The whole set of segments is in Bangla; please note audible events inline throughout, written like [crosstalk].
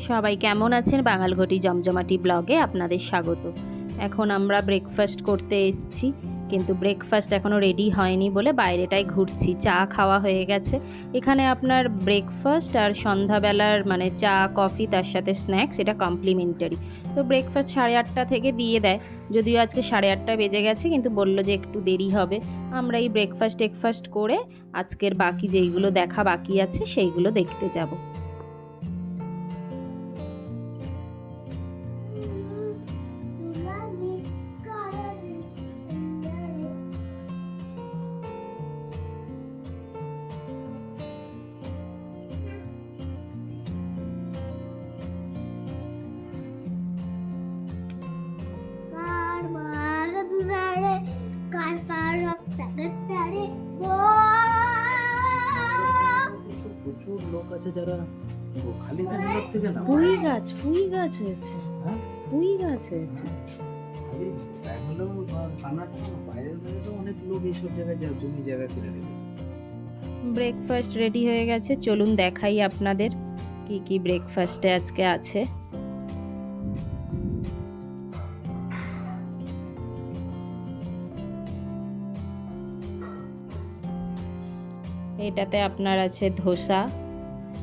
সবাই কেমন আছেন? বাঙালঘটি জমজমাটি ব্লগে আপনাদের স্বাগত। এখন আমরা ব্রেকফাস্ট করতে এসেছি। কিন্তু ব্রেকফাস্ট এখনও রেডি হয়নি বলে বাইরেটায় ঘুরছি। চা খাওয়া হয়ে গেছে। এখানে আপনার ব্রেকফাস্ট আর সন্ধ্যাবেলার মানে চা কফি তার সাথে স্ন্যাক্স এটা কমপ্লিমেন্টারি তো ব্রেকফাস্ট সাড়ে আটটা থেকে দিয়ে দেয়। যদিও আজকে সাড়ে আটটা বেজে গেছে, কিন্তু বলল যে একটু দেরি হবে। আমরা এই ব্রেকফাস্ট টেকফাস্ট করে আজকের বাকি যেইগুলো দেখা বাকি আছে, সেইগুলো দেখতে যাব। আছে যারা? খালি ব্যাঙ্গালোর থেকে না পুঁই গাছ পুঁই গাছ হয়েছে। হ্যাঁ? পুঁই গাছ হয়েছে। ব্যাঙ্গালোর বা কর্ণাটক বাইরের তো অনেক লোক এইসব জায়গায় যা জমি জায়গা কিনে রেখেছে। ব্রেকফাস্ট রেডি হয়ে গেছে। চলুন দেখাই আপনাদের কি কি ব্রেকফাস্টে আজকে আছে। এটাতে আপনার আছে ধোসা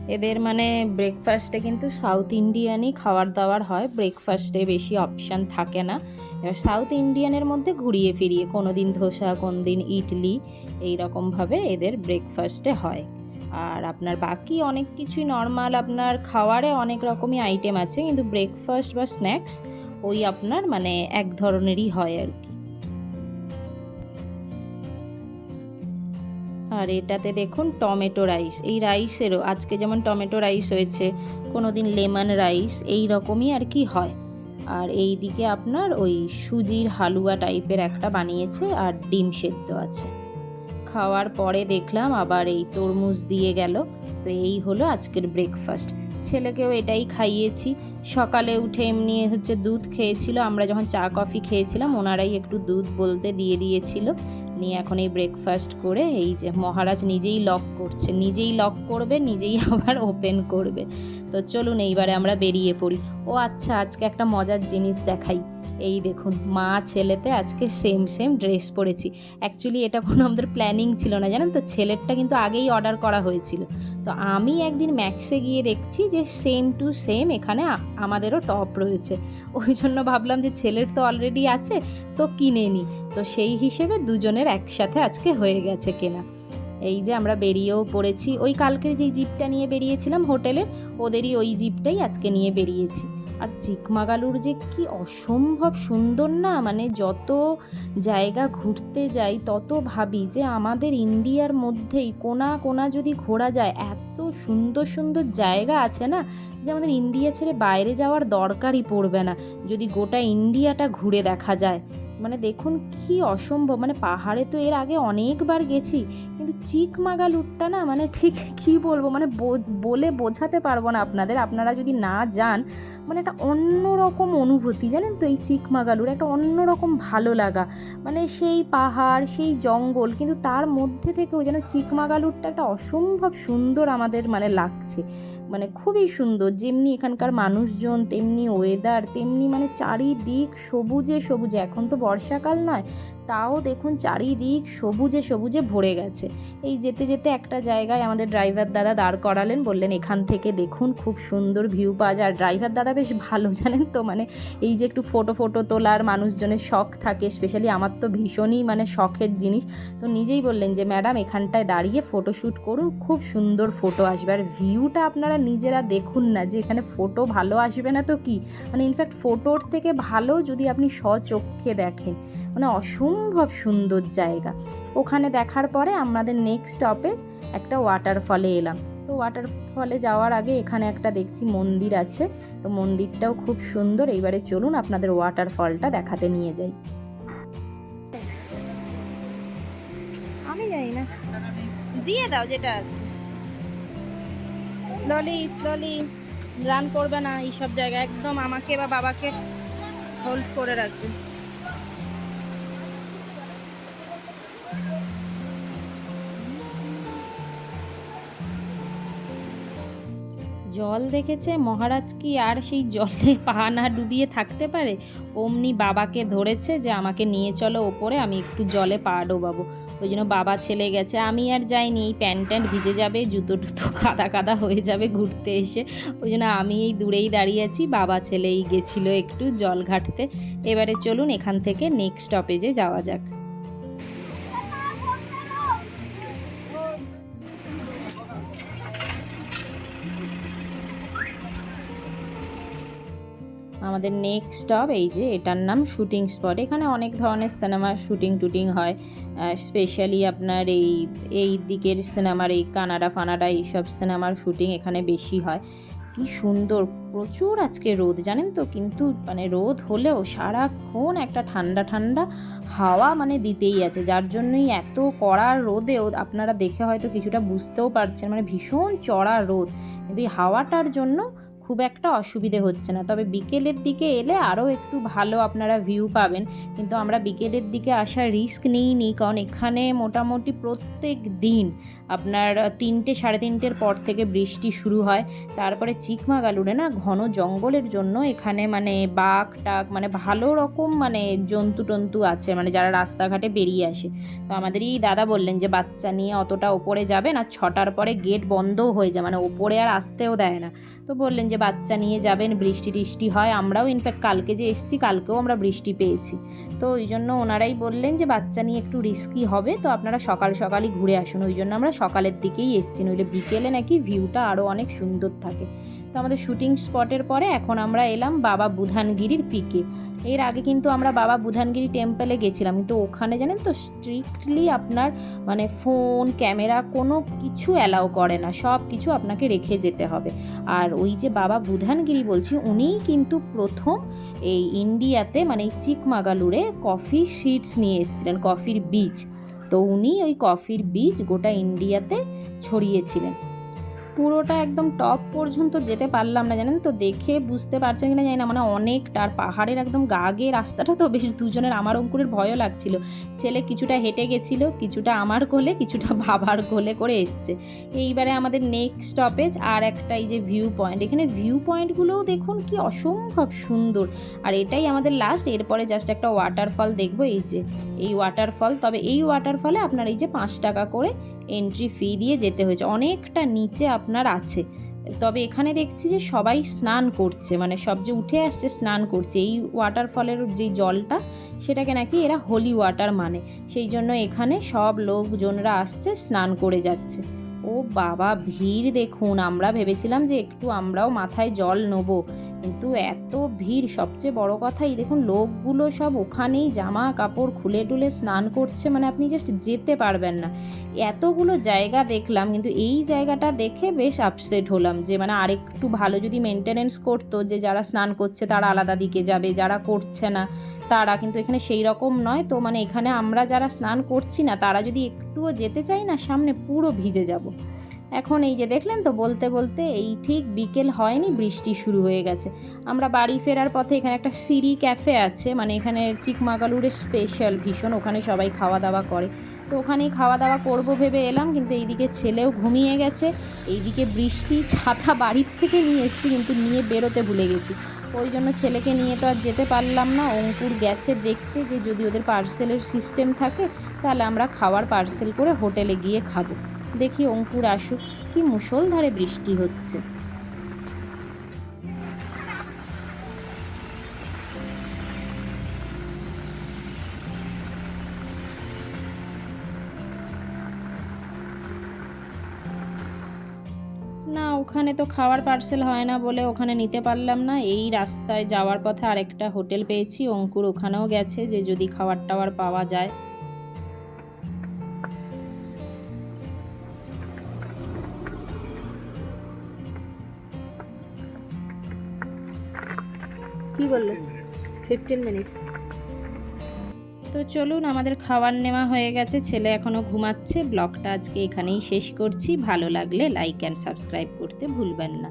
এদের মানে ব্রেকফাস্টে কিন্তু সাউথ ইন্ডিয়ানই খাবার দাবার হয়। ব্রেকফাস্টে বেশি অপশান থাকে না। এবার সাউথ ইন্ডিয়ানের মধ্যে ঘুরিয়ে ফিরিয়ে কোনো দিন ধোসা কোন দিন ইডলি এই রকমভাবে এদের ব্রেকফাস্টে হয়। আর আপনার বাকি অনেক কিছুই নর্মাল আপনার খাওয়ারে অনেক রকমই আইটেম আছে। কিন্তু ব্রেকফাস্ট বা স্ন্যাক্স ওই আপনার মানে এক ধরনেরই হয় আর কি। আর এটাতে দেখুন টমেটো রাইস। এই রাইসেরও আজকে যেমন টমেটো রাইস হয়েছে কোনো দিন লেমন রাইস, এই রকমই আর কি হয়। আর এই দিকে আপনার ওই সুজির হালুয়া টাইপের একটা বানিয়েছে আর ডিম সেদ্ধ আছে। খাওয়ার পরে দেখলাম আবার এই তরমুজ দিয়ে গেল। তো এই হলো আজকের ব্রেকফাস্ট ছেলেকেও এটাই খাইয়েছি। সকালে উঠে এমনি হচ্ছে দুধ খেয়েছিল। আমরা যখন চা, কফি খেয়েছিলাম, ওনারাই একটু দুধ বলতে দিয়ে দিয়েছিল। নিয়ে এখন এই ব্রেকফাস্ট করে এই যে মহারাজ নিজেই লক করছে, নিজেই লক করবে, নিজেই [laughs] আবার ওপেন করবে। তো চলুন এইবারে আমরা বেরিয়ে পড়ি। ও আচ্ছা আজকে একটা মজার জিনিস দেখাই। এই দেখুন, মা ছেলেতে আজকে সেম সেম ড্রেস পরেছি। অ্যাকচুয়ালি এটা কোনো আমাদের প্ল্যানিং ছিল না, জানেন তো? ছেলেরটা কিন্তু আগেই অর্ডার করা হয়েছিল। তো আমি একদিন ম্যাক্সে গিয়ে দেখছি যে সেম টু সেম এখানে আমাদেরও টপ রয়েছে। ওই জন্য ভাবলাম যে ছেলের তো অলরেডি আছে, তো কিনে নিই তো সেই হিসেবে দুজনের একসাথে আজকে হয়ে গেছে কেনা। এই যে আমরা বেরিয়েও পড়েছি। ওই কালকের যেই জিপটা নিয়ে বেরিয়েছিলাম হোটেলে ওদেরই ওই জিপটাই আজকে নিয়ে বেরিয়েছি। আর চিকমাগালুর যে কি অসম্ভব সুন্দর না মানে যত জায়গা ঘুরতে যাই তত ভাবি যে আমাদের ইন্ডিয়ার মধ্যেই কোনা কোনা যদি ঘোরা যায়, এত সুন্দর সুন্দর জায়গা আছে না যে আমাদের ইন্ডিয়া ছেড়ে বাইরে যাওয়ার দরকারই পড়বে না, যদি গোটা ইন্ডিয়াটা ঘুরে দেখা যায়। মানে দেখুন কি অসম্ভব মানে পাহাড়ে তো এর আগে অনেকবার গেছি, কিন্তু চিকমাগালুরটা না মানে ঠিক [laughs] কি বলব মানে বলে বোঝাতে পারব না আপনাদের। আপনারা যদি না যান মানে একটা অন্যরকম অনুভূতি, জানেন তো এই চিকমাগালুর একটা অন্যরকম ভালো লাগা। মানে সেই পাহাড়, সেই জঙ্গল, কিন্তু তার মধ্যে থেকেও যেন চিকমাগালুরটা একটা অসম্ভব সুন্দর আমাদের মানে লাগছে। মানে খুবই সুন্দর। যেমনি এখানকার মানুষজন, তেমনি ওয়েদার তেমনি মানে চারিদিক সবুজে সবুজে। এখন তো বর্ষাকাল নয়, তাও দেখুন চারিদিক সবুজে সবুজে ভরে গেছে। এই যেতে যেতে একটা জায়গায় আমাদের ড্রাইভার দাদা দাঁড় করালেন, বললেন, এখান থেকে দেখুন খুব সুন্দর ভিউ পাওয়া যায়। আর ড্রাইভার দাদা বেশ ভালো, জানেন তো? মানে এই যে একটু ফটো ফটো তোলার মানুষজনের শখ থাকে স্পেশালি আমার তো ভীষণই মানে শখের জিনিস। তো নিজেই বললেন যে, ম্যাডাম, এখানটায় দাঁড়িয়ে ফটোশ্যুট করুন, খুব সুন্দর ফটো আসবে। আর ভিউটা আপনারা নিজেরা দেখুন না যে এখানে ফটো ভালো আসবে না তো কি? মানে ইনফ্যাক্ট ফটোর থেকে ভালো যদি আপনি স্বচক্ষে দেখেন। মানে অসম্ভব সুন্দর জায়গা। ওখানে দেখার পরে আমাদের নেক্সট স্টপেজ একটা ওয়াটারফলে এলাম। তো ওয়াটারফলে যাওয়ার আগে এখানে একটা দেখছি মন্দির আছে। তো মন্দিরটাও খুব সুন্দর। এইবারে চলুন আপনাদের ওয়াটারফলটা দেখাতে নিয়ে যাই। আমি জানি না। দিয়ে দাও যেটা আছে। স্লোলি স্লোলি রান করবে না এইসব জায়গায়। একদম আমাকে বা বাবাকে হোল্ড করে রাখবে। জল দেখেছে মহারাজ কি আর সেই জলে [laughs] পা না ডুবিয়ে থাকতে পারে? অমনি বাবাকে ধরেছে যে আমাকে নিয়ে চলো ওপরে, আমি একটু জলে পা ডোবাবো। ওই জন্য বাবা ছেলে গেছে। আমি আর যাইনি, এই প্যান্ট ট্যান্ট ভিজে যাবে, জুতো টুতো [laughs] কাদা কাদা হয়ে যাবে ঘুরতে এসে। ওই জন্য আমি এই দূরেই দাঁড়িয়ে আছি, বাবা ছেলেই গেছিল একটু জল ঘাটতে। এবারে চলুন এখান থেকে নেক্সট স্টপেজে যাওয়া যাক। আমাদের নেক্সট স্টপ এই যে এটার নাম শুটিং স্পট এখানে অনেক ধরনের সিনেমার শুটিং টুটিং হয় স্পেশালি আপনার এই এই দিকের সিনেমার এই কানাডা ফানাডা এইসব সিনেমার শুটিং এখানে বেশি হয়। কি সুন্দর, প্রচুর আজকে রোদ, জানেন তো? কিন্তু মানে রোদ হলেও সারাক্ষণ একটা ঠান্ডা ঠান্ডা হাওয়া মানে দিতেই আছে। যার জন্যই এত কড়া রোদেও আপনারা দেখে হয়তো কিছুটা বুঝতেও পারছেন মানে ভীষণ চড়া রোদ। কিন্তু এই হাওয়াটার জন্য খুব একটা অসুবিধে হচ্ছে না। তবে বিকেলের দিকে এলে আরও একটু ভালো আপনারা ভিউ পাবেন। কিন্তু আমরা বিকেলের দিকে আসার রিস্ক নিইনি, কারণ এখানে মোটামুটি প্রত্যেক দিন আপনার তিনটে, সাড়ে তিনটের পর থেকে বৃষ্টি শুরু হয়। তারপরে চিকমাগালুরে না ঘন জঙ্গলের জন্য এখানে মানে বাঘ টাক মানে ভালো রকম মানে জন্তু টন্তু আছে মানে যারা রাস্তাঘাটে বেরিয়ে আসে। তো আমাদের এই দাদা বললেন যে বাচ্চা নিয়ে অতটা ওপরে যাবেন আর ছটার পরে গেট বন্ধও হয়ে যায় মানে ওপরে আর আসতেও দেয় না। তো বললেন যে বাচ্চা নিয়ে যাবেন, বৃষ্টি টিষ্টি হয়, আমরাও ইনফ্যাক্ট কালকে যে এসেছি, কালকেও আমরা বৃষ্টি পেয়েছি। তো ওই জন্য ওনারাই বললেন যে বাচ্চা নিয়ে একটু রিস্কি হবে, তো আপনারা সকাল সকালই ঘুরে আসুন। ওই জন্য আমরা সকালের দিকেই এসেছি, নইলে বিকেলে নাকি ভিউটা আরও অনেক সুন্দর থাকে। তো আমাদের শুটিং স্পটের পরে এখন আমরা এলাম বাবা বুধানগিরির পিকে। এর আগে কিন্তু আমরা বাবা বুধানগিরি টেম্পলে গেছিলাম, কিন্তু ওখানে জানেন তো স্ট্রিক্টলি আপনার মানে ফোন ক্যামেরা কোনো কিছু অ্যালাউ করে না, সব কিছু আপনাকে রেখে যেতে হবে। আর ওই যে বাবা বুধানগিরি বলছি, উনিই কিন্তু প্রথম এই ইন্ডিয়াতে মানে চিকমাগালুরে কফি সিডস নিয়ে এসেছিলেন কফির বীজ। তো উনি ওই কফির বীজ গোটা ইন্ডিয়াতে ছড়িয়েছিলেন। পুরোটা একদম টপ পর্যন্ত যেতে পারলাম না, জানেন তো? দেখে বুঝতে পারছেন কিনা জানি না মানে অনেকটা। আর পাহাড়ের একদম গা গিয়ে রাস্তাটা তো বেশ দুজনের আমার অঙ্কুরের ভয়ও লাগছিল। ছেলে কিছুটা হেঁটে গেছিল, কিছুটা আমার কোলে, কিছুটা বাবার কোলে করে এসছে। এইবারে আমাদের নেক্সট স্টপেজ আর একটা এই যে ভিউ পয়েন্ট এখানে ভিউ পয়েন্টগুলোও দেখুন কি অসম্ভব সুন্দর। আর এটাই আমাদের লাস্ট এরপরে জাস্ট একটা ওয়াটারফল দেখব। এই যে, এই ওয়াটারফল তবে এই ওয়াটারফলে আপনার এই যে পাঁচ টাকা করে এন্ট্রি ফি দিয়ে যেতে হয়েছে। অনেকটা নিচে আপনার আছে। তবে এখানে দেখছি যে সবাই স্নান করছে মানে সব যে উঠে আসছে স্নান করছে। এই ওয়াটারফলের যে জলটা, সেটাকে নাকি এরা হোলি ওয়াটার মানে। সেই জন্য এখানে সব লোকজনরা আসছে, স্নান করে যাচ্ছে। ও বাবা, ভিড় দেখুন। আমরা ভেবেছিলাম যে একটু আমরাও মাথায় জল নেব। কিন্তু এত ভিড়, সবচেয়ে বড় কথা এই দেখুন, লোকগুলো সব ওখানেই জামা কাপড় খুলে টুলে স্নান করছে মানে আপনি জাস্ট যেতে পারবেন না। এতগুলো জায়গা দেখলাম, কিন্তু এই জায়গাটা দেখে বেশ আপসেট হলাম যে মানে আরেকটু ভালো যদি মেনটেনেন্স করতো, যে যারা স্নান করছে তারা আলাদা দিকে যাবে, যারা করছে না তারা, কিন্তু এখানে সেই রকম নয় তো মানে এখানে আমরা যারা স্নান করছি না, তারা যদি একটুও যেতে চাই না, সামনে পুরো ভিজে যাব। এখন এই যে দেখলেন তো, বলতে বলতে এই ঠিক বিকেল হয়নি, বৃষ্টি শুরু হয়ে গেছে। আমরা বাড়ি ফেরার পথে এখানে একটা সিরি ক্যাফে আছে মানে এখানে চিকমাগালুরের স্পেশাল ভীষণ, ওখানে সবাই খাওয়া দাওয়া করে। তো ওখানেই খাওয়া দাওয়া করব ভেবে এলাম, কিন্তু এইদিকে ছেলেও ঘুমিয়ে গেছে। এইদিকে বৃষ্টি, ছাতা বাড়ির থেকে নিয়ে এসেছি, কিন্তু নিয়ে বেরোতে ভুলে গেছি। ওই জন্য ছেলেকে নিয়ে তো আর যেতে পারলাম না, অঙ্কুর গেছে দেখতে যে যদি ওদের পার্সেলের সিস্টেম থাকে, তাহলে আমরা খাওয়ার পার্সেল করে হোটেলে গিয়ে খাব। দেখি অঙ্কুর আসুক, কি মুষলধারে বৃষ্টি হচ্ছে। না, ওখানে তো খাওয়ার পার্সেল হয় না বলে ওখানে নিতে পারলাম না। এই রাস্তায় যাওয়ার পথে আরেকটা হোটেল পেয়েছি, অঙ্কুর ওখানেও গেছে যে যদি খাবার টাওয়ার পাওয়া যায়। কি বলল? ফিফটিন মিনিটস তো চলুন, আমাদের খাবার নেওয়া হয়ে গেছে, ছেলে এখনও ঘুমাচ্ছে। ব্লগটা আজকে এখানেই শেষ করছি। ভালো লাগলে লাইক অ্যান্ড সাবস্ক্রাইব করতে ভুলবেন না।